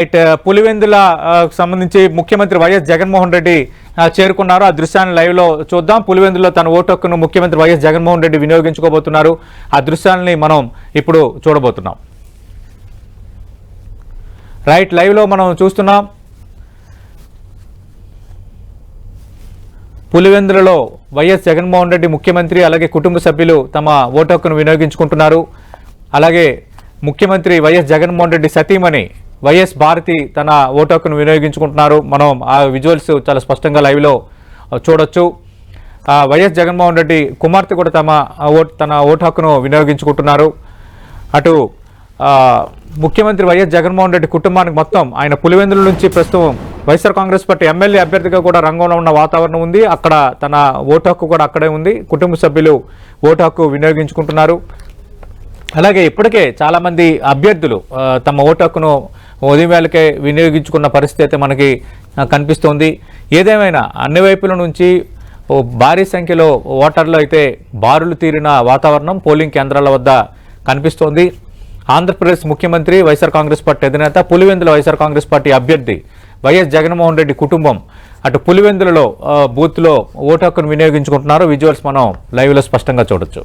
Right Pulivendula సంబంధించి ముఖ్యమంత్రి YS Jaganmohan Reddy చేరుకున్నారు. ఆ దృశ్యాన్ని లైవ్లో చూద్దాం. పులివెందులో తన ఓటు హక్కును ముఖ్యమంత్రి వైఎస్ జగన్మోహన్ రెడ్డి వినియోగించుకోబోతున్నారు. ఆ దృశ్యాన్ని మనం ఇప్పుడు చూడబోతున్నాం. రైట్ లైవ్లో మనం చూస్తున్నాం. పులివెందులలో వైఎస్ జగన్మోహన్ రెడ్డి ముఖ్యమంత్రి అలాగే కుటుంబ సభ్యులు తమ ఓటు హక్కును వినియోగించుకుంటున్నారు. అలాగే ముఖ్యమంత్రి వైఎస్ జగన్మోహన్ రెడ్డి సతీమణి వైఎస్ భారతి తన ఓటు హక్కును వినియోగించుకుంటున్నారు. మనం ఆ విజువల్స్ చాలా స్పష్టంగా లైవ్లో చూడొచ్చు. ఆ, వైఎస్ జగన్మోహన్ రెడ్డి కుమార్తె కూడా తమ ఓటు తన ఓటు హక్కును వినియోగించుకుంటున్నారు. అటు ముఖ్యమంత్రి వైఎస్ జగన్మోహన్ రెడ్డి కుటుంబానికి మొత్తం ఆయన పులివెందుల నుంచి ప్రస్తుతం వైఎస్ఆర్ కాంగ్రెస్ పార్టీ ఎమ్మెల్యే అభ్యర్థిగా కూడా రంగంలో ఉన్న వాతావరణం ఉంది. అక్కడ తన ఓటు హక్కు కూడా అక్కడే ఉంది. కుటుంబ సభ్యులు ఓటు హక్కు వినియోగించుకుంటున్నారు. అలాగే ఇప్పటికే చాలామంది అభ్యర్థులు తమ ఓటు హక్కును ఉదయం వేళకే వినియోగించుకున్న పరిస్థితి అయితే మనకి కనిపిస్తోంది. ఏదేమైనా అన్ని వైపుల నుంచి ఓ భారీ సంఖ్యలో ఓటర్లు అయితే బారులు తీరిన వాతావరణం పోలింగ్ కేంద్రాల వద్ద కనిపిస్తోంది. ఆంధ్రప్రదేశ్ ముఖ్యమంత్రి వైఎస్ఆర్ కాంగ్రెస్ పార్టీ అధినేత పులివెందుల వైఎస్ఆర్ కాంగ్రెస్ పార్టీ అభ్యర్థి వైఎస్ జగన్మోహన్ రెడ్డి కుటుంబం అటు పులివెందులలో బూత్లో ఓటు హక్కును వినియోగించుకుంటున్నారు. విజువల్స్ మనం లైవ్లో స్పష్టంగా చూడొచ్చు.